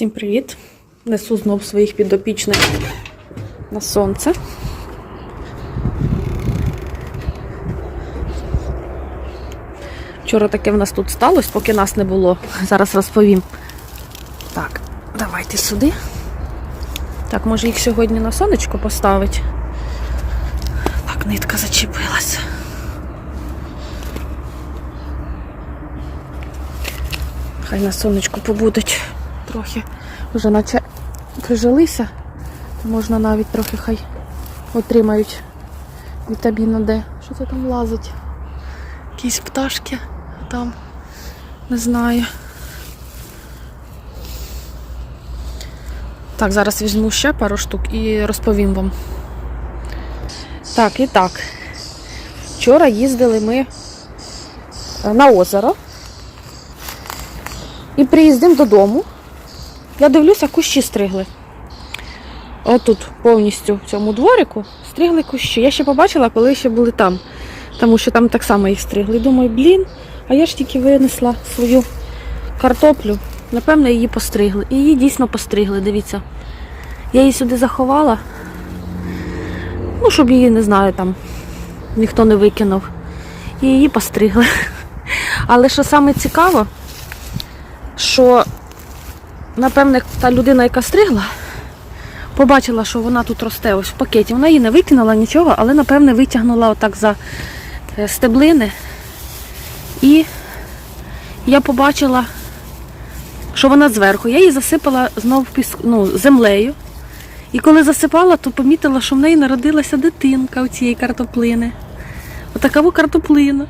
Всім привіт! Несу знов своїх підопічних на сонце. Вчора таке в нас тут сталося, поки нас не було. Зараз розповім. Так, давайте сюди. Так, може їх сьогодні на сонечко поставити. Так, нитка зачепилася. Хай на сонечку побудуть трохи. Вже наче прижилися. Можна навіть трохи хай отримають вітаміна Д. Що це там лазить? Якісь пташки там. Не знаю. Так, зараз візьму ще пару штук і розповім вам. Так, і так. Вчора їздили ми е, на озеро. І приїздимо додому. Я дивлюся, кущі стригли. Отут повністю в цьому дворику стригли кущі. Я ще побачила, коли ще були там. Тому що там так само їх стригли. Думаю, блін, а я ж тільки винесла свою картоплю. Напевно, її постригли. І її дійсно постригли, дивіться. Я її сюди заховала. Ну, щоб її, не знаю, там ніхто не викинув. І її постригли. Але що саме цікаво, що, напевне, та людина, яка стригла, побачила, що вона тут росте ось в пакеті. Вона її не викинула нічого, але, напевне, витягнула отак за е, стеблини. І я побачила, що вона зверху. Я її засипала знову ну, землею. І коли засипала, то помітила, що в неї народилася дитинка у цієї картоплини. Отакаву картоплину.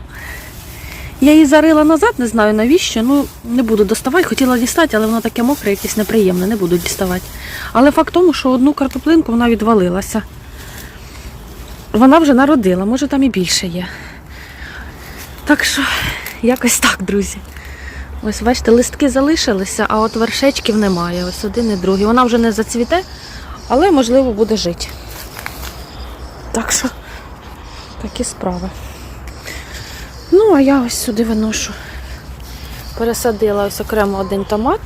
Я її зарила назад, не знаю навіщо. Ну, не буду доставати. Хотіла дістати, але воно таке мокре, якесь неприємне, не буду діставати. Але факт тому, що одну картоплинку вона відвалилася. Вона вже народила, може там і більше є. Так що, якось так, друзі. Ось, бачите, листки залишилися, а от вершечків немає. Ось один і другий. Вона вже не зацвіте, але можливо буде жити. Так що, такі справи. Ну, а я ось сюди виношу. Пересадила ось окремо один томат.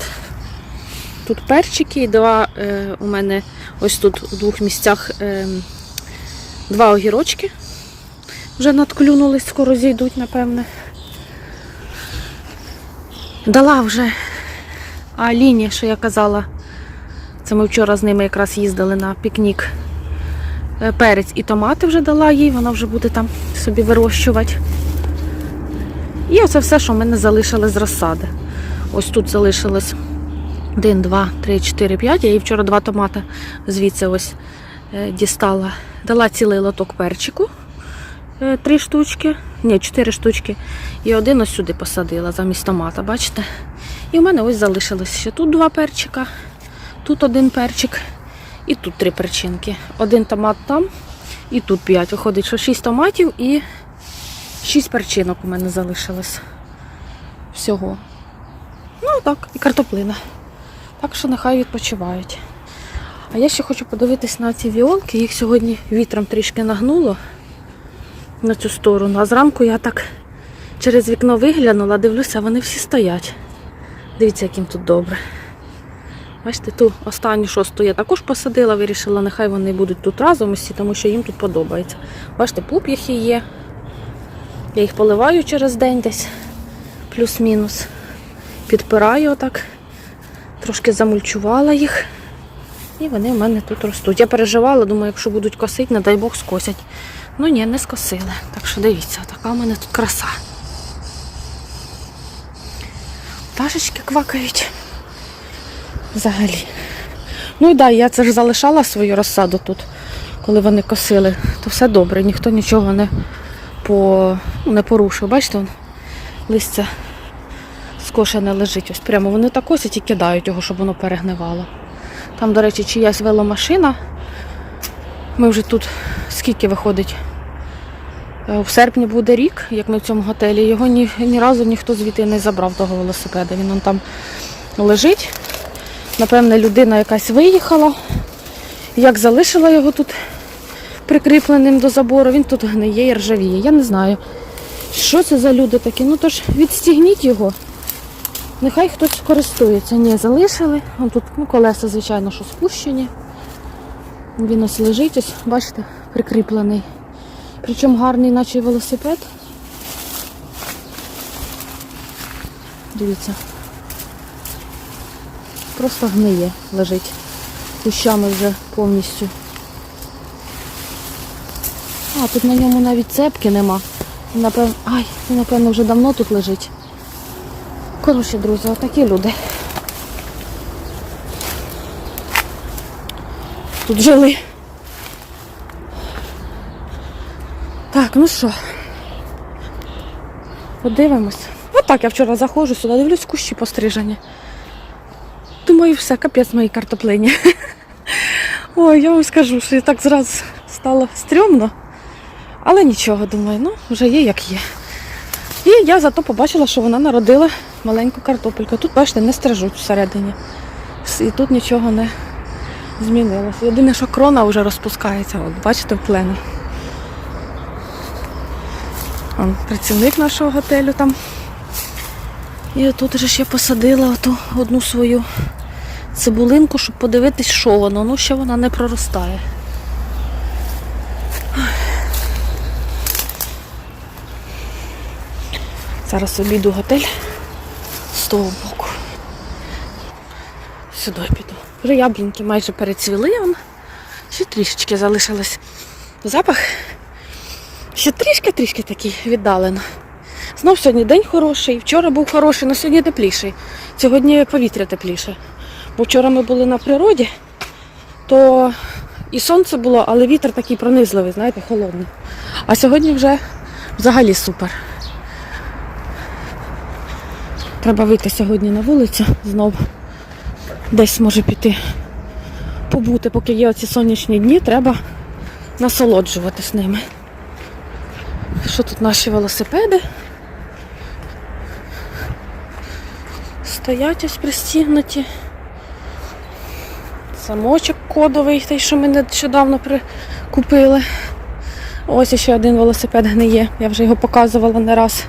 Тут перчики і два е, у мене ось тут у двох місцях е, два огірочки. Вже надклюнулись, скоро зійдуть, напевне. Дала вже Аліні, що я казала. Це ми вчора з ними якраз їздили на пікнік. Е, Перець і томати вже дала їй, вона вже буде там собі вирощувати. Оце все, що в мене залишилось з розсади. Ось тут залишилось 1, 2, 3, 4, 5. Я їй вчора два томати звідси ось е, дістала. Дала цілий лоток перчику. е, Три штучки, ні, чотири штучки. І один ось сюди посадила замість томата, бачите? І в мене ось залишилось ще тут два перчика, тут один перчик і тут три перчинки. Один томат там і тут п'ять. Виходить, що шість томатів і Шість перчинок у мене залишилось всього. Ну так, і картоплина. Так що нехай відпочивають. А я ще хочу подивитись на ці віолки. Їх сьогодні вітром трішки нагнуло на цю сторону. А зранку я так через вікно виглянула, дивлюся, вони всі стоять. Дивіться, яким тут добре. Бачите, ту останню шосту я також посадила, вирішила, нехай вони будуть тут разом усі, тому що їм тут подобається. Бачите, пуп'яхи є. Я їх поливаю через день десь, плюс-мінус. Підпираю отак, трошки замульчувала їх. І вони в мене тут ростуть. Я переживала, думаю, якщо будуть косити, не дай Бог скосять. Ну ні, не скосили. Так що дивіться, така в мене тут краса. Пташечки квакають. Взагалі. Ну і да, я це ж залишала свою розсаду тут, коли вони косили. То все добре, ніхто нічого не по, ну, не порушив. Бачите, вон, листя скошене лежить. Ось прямо вони так косять і кидають його, щоб воно перегнивало. Там, до речі, чиясь веломашина. Ми вже тут скільки виходить? Е, В серпні буде рік, як ми в цьому готелі. Його ні, ні разу ніхто звідти не забрав того велосипеда. Він он там лежить. Напевне, людина якась виїхала. Як залишила його тут прикріпленим до забору, він тут гниє і ржавіє. Я не знаю, що це за люди такі. Ну тож відстігніть його. Нехай хтось користується. Ні, залишили. Вон тут ну, колеса, звичайно, що спущені. Він ось лежить, ось, бачите, прикріплений. Причому гарний, наче велосипед. Дивіться. Просто гниє, лежить. Кущами вже повністю. А, тут на ньому навіть цепки нема. Напевно, ай, він, напевно, вже давно тут лежить. Коротше, друзі, отакі люди. Тут жили. Так, ну що, подивимось. Отак я вчора заходжу сюди, дивлюсь кущі пострижені. Думаю, все, капець моїй картоплині. Ой, я вам скажу, що і так зразу стало стрьомно. Але нічого, думаю, ну, вже є як є. І я зато побачила, що вона народила маленьку картопельку. Тут, бачите, не стрижуть всередині. І тут нічого не змінилося. Єдине, що крона вже розпускається. От, бачите, в плені. Он, працівник нашого готелю там. І тут же ще посадила оту одну свою цибулинку, щоб подивитись, що воно. Ну, ще вона не проростає. Зараз обійду готель з того боку. Сюди піду. Вже яблуньки майже перецвіли, вон. ще трішечки залишилось. Запах ще трішки-трішки такий віддалено. Знов сьогодні день хороший, вчора був хороший, але сьогодні тепліший. Сьогодні повітря тепліше. Бо вчора ми були на природі, то і сонце було, але вітер такий пронизливий, знаєте, холодний. А сьогодні вже взагалі супер. Треба вийти сьогодні на вулицю знов. Десь може піти побути, поки є оці сонячні дні, треба насолоджуватись ними. Що тут наші велосипеди? Стоять ось пристігнуті. Замочок кодовий, той, що ми нещодавно купили. Ось ще один велосипед гниє. Я вже його показувала не раз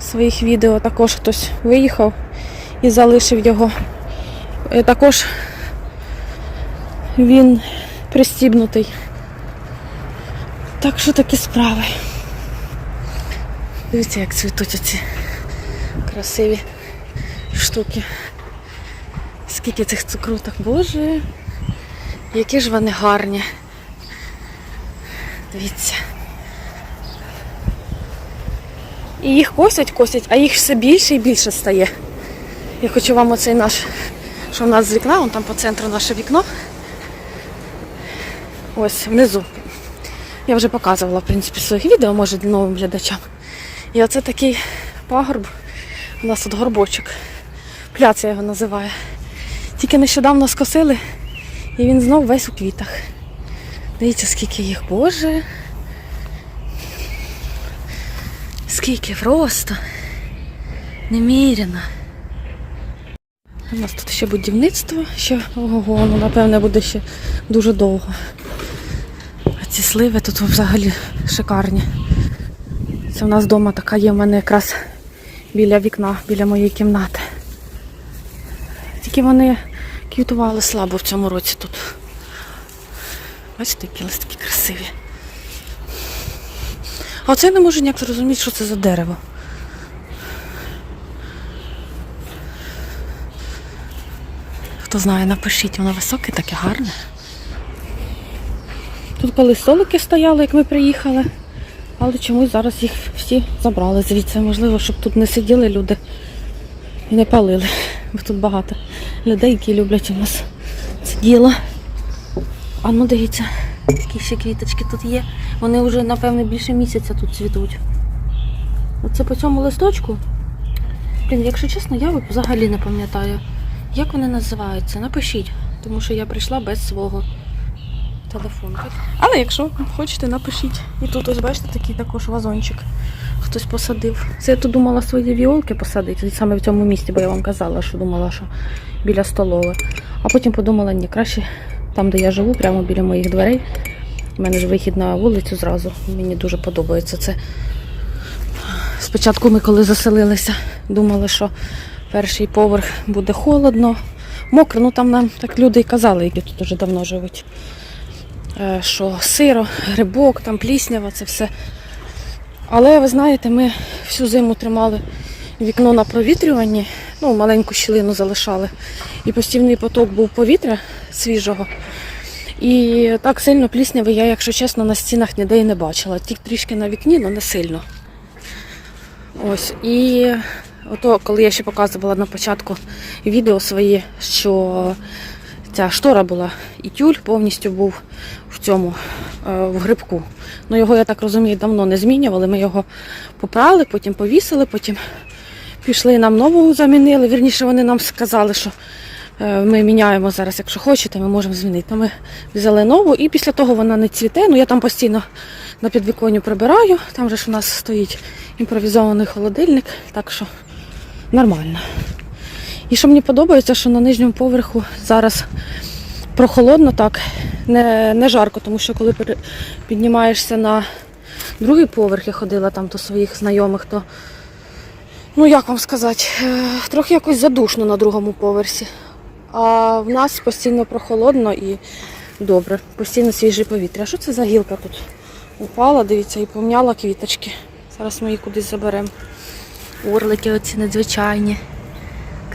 своїх відео. Також хтось виїхав і залишив його. Е, Також він пристібнутий. Так що такі справи. Дивіться, як цвітуть оці красиві штуки. Скільки цих цукруток, боже, які ж вони гарні. Дивіться. І їх косять, косять, а їх все більше і більше стає. Я хочу вам оцей наш, що в нас з вікна, вон там по центру наше вікно. Ось внизу. Я вже показувала, в принципі, своїх відео, може, новим глядачам. І оце такий пагорб. У нас тут горбочок. Пляц я його називаю. Тільки нещодавно скосили, і він знов весь у квітах. Дивіться, скільки їх, боже. Скільки просто. Неміряно. У нас тут ще будівництво, ще ого, ну, напевне, буде ще дуже довго. А ці сливи тут взагалі шикарні. Це у нас вдома така є в мене якраз біля вікна, біля моєї кімнати. Тільки вони квітували слабо в цьому році тут. Бачите, які листки красиві. А оце я не можу ніяк зрозуміти, що це за дерево. Хто знає, напишіть, воно високе, таке гарне. Тут колись столики стояли, як ми приїхали, але чомусь зараз їх всі забрали звідси. Можливо, щоб тут не сиділи люди і не палили. Бо тут багато людей, які люблять у нас це діло. А ну дивіться, які ще квіточки тут є. Вони вже, напевне, більше місяця тут цвітуть. Оце по цьому листочку. Блін, якщо чесно, я взагалі не пам'ятаю, як вони називаються. Напишіть, тому що я прийшла без свого телефону. Але якщо хочете, напишіть. І тут ось бачите такий також вазончик. Хтось посадив. Це я тут думала свої віолки посадити, саме в цьому місці, бо я вам казала, що думала, що біля столови. А потім подумала, ні, краще там, де я живу, прямо біля моїх дверей. У мене ж вихід на вулицю зразу. Мені дуже подобається це. Спочатку ми, коли заселилися, думали, що перший поверх буде холодно, мокро. Ну там нам так люди і казали, які тут вже давно живуть. Е, Що сиро, грибок, там пліснява, це все. Але ви знаєте, ми всю зиму тримали вікно на провітрюванні, ну, маленьку щілину залишали. І постійний поток був повітря свіжого. І так сильно плісняви я, якщо чесно, на стінах ніде і не бачила. Тільки трішки на вікні, але не сильно. Ось. І ото, коли я ще показувала на початку відео свої, що ця штора була і тюль повністю був в цьому е, в грибку. Ну його, я так розумію, давно не змінювали. Ми його попрали, потім повісили, потім пішли нам нову замінили. Вірніше, вони нам сказали, що е, ми міняємо зараз, якщо хочете, ми можемо змінити. Ми взяли нову і після того вона не цвіте. Ну я там постійно на підвіконні прибираю. Там же ж у нас стоїть імпровізований холодильник, так що нормально. І що мені подобається, що на нижньому поверху зараз прохолодно так, не, не жарко, тому що коли піднімаєшся на другий поверх, я ходила там до своїх знайомих, то ну як вам сказати, е, трохи якось задушно на другому поверсі. А в нас постійно прохолодно і добре, постійно свіже повітря. А що це за гілка тут? Упала, дивіться, і помняла квіточки. Зараз ми її кудись заберемо. Орлики оці надзвичайні.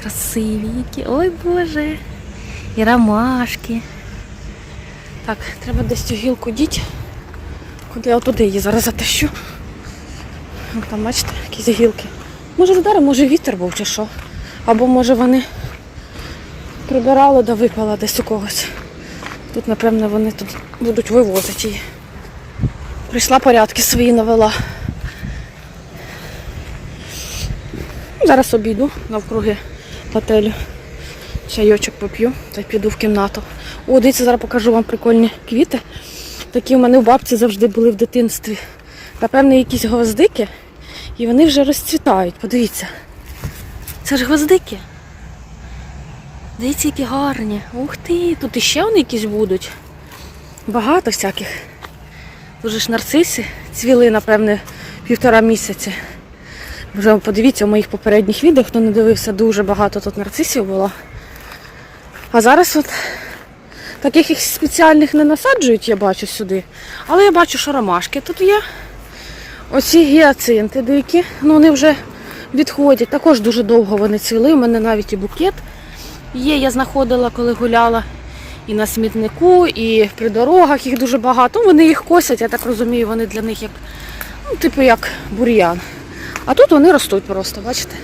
Красиві які. Ой Боже. І ромашки. Так, треба десь цю гілку діть. Куди я туди її зараз затащу. Там, бачите, якісь гілки. Може вдарив, може вітер був чи що. Або може вони прибирали да випала десь у когось. Тут, напевно, вони тут будуть вивозити її. Прийшла порядки свої навела. Зараз обійду навкруги готелю. Чайочок поп'ю та піду в кімнату. О, дивіться, зараз покажу вам прикольні квіти. Такі в мене в бабці завжди були в дитинстві. Напевне, якісь гвоздики. І вони вже розцвітають. Подивіться. Це ж гвоздики. Дивіться, які гарні. Ух ти, тут іще вони якісь будуть. Багато всяких. Дуже ж нарциси цвіли, напевне, півтора місяці. Вже подивіться у моїх попередніх відео, хто не дивився, дуже багато тут нарцисів було. А зараз от таких їх спеціальних не насаджують, я бачу сюди. Але я бачу, що ромашки тут є. Оці гіацинти дикі, ну вони вже відходять. Також дуже довго вони цвіли. У мене навіть і букет є, я знаходила, коли гуляла. І на смітнику, і при дорогах їх дуже багато. Ну, Вони їх косять, я так розумію, вони для них як, ну, типу як бур'ян. А тут вони ростуть просто, бачите?